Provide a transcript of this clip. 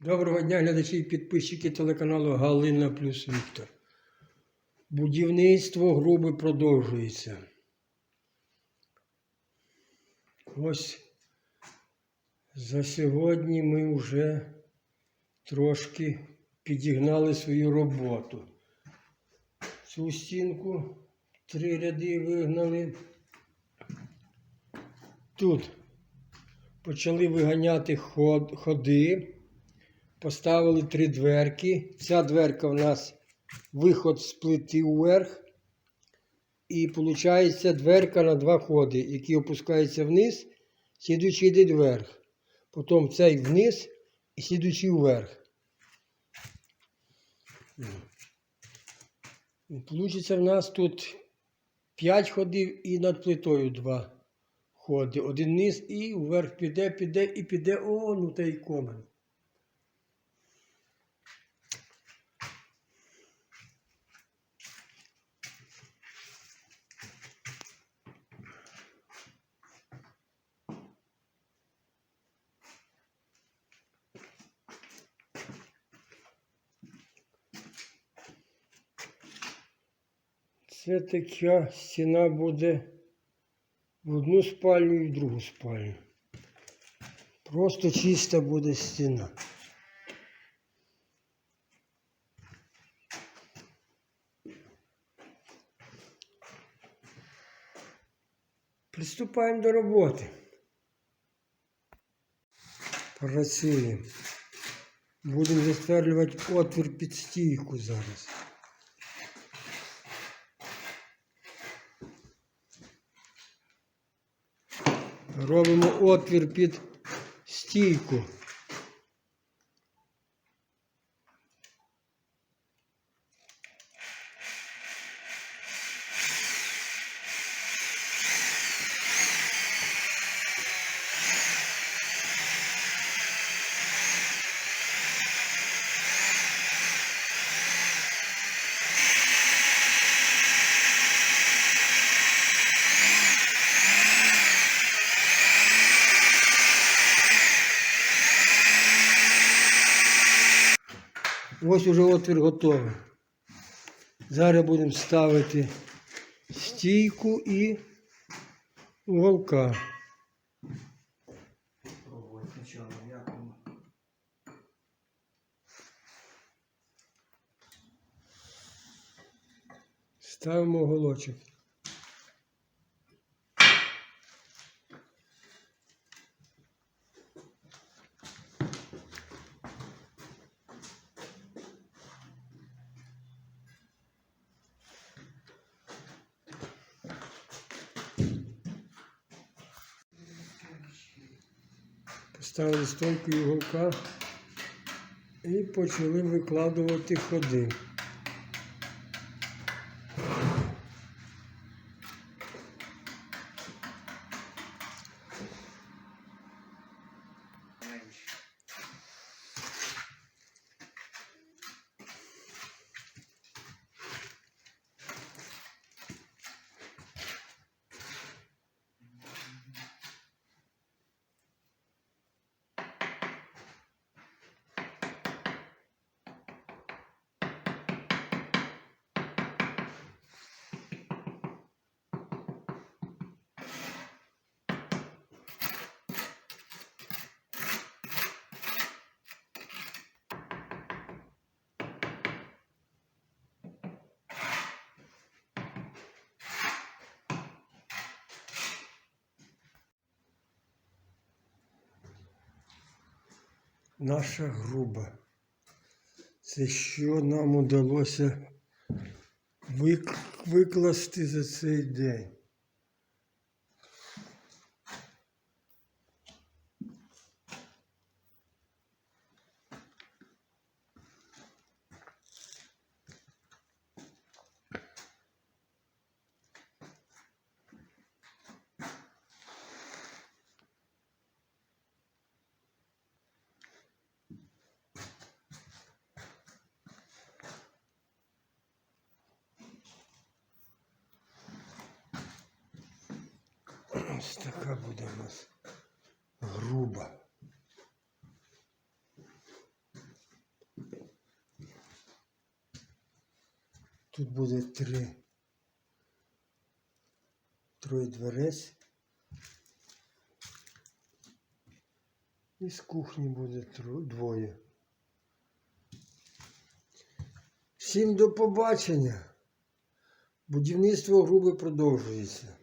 Доброго дня, глядачі і підписчики телеканалу Галина плюс Віктор. Будівництво груби продовжується. Ось за сьогодні ми вже трошки підігнали свою роботу. Цю стінку три ряди вигнали. Тут почали виганяти ход, ходи. Поставили три дверки. Ця дверка в нас виход з плити вверх. І виходить дверка на два ходи, які опускаються вниз, слідуючий йде вверх. Потім цей вниз і слідуючий вверх. Получиться в нас тут 5 ходів і над плитою 2 ходи. Один вниз і вверх піде, піде і піде. О, ну та й комен. Це така стіна буде в одну спальню і в другу спальню. Просто чиста буде стіна. Приступаємо до роботи. Працюємо. Будемо засверлювати отвір під стійку зараз. Робимо отвір під стійку. Ось уже отвір готовий. Зараз будемо ставити стійку і волка. Ставимо уголочок. Поставили стойку і уголка і почали викладувати ходи. Наша груба. Це що нам удалося викласти за цей день. Ось така буде у нас груба. Тут буде три троє дверець. І з кухні буде двоє. Всім до побачення. Будівництво груби продовжується.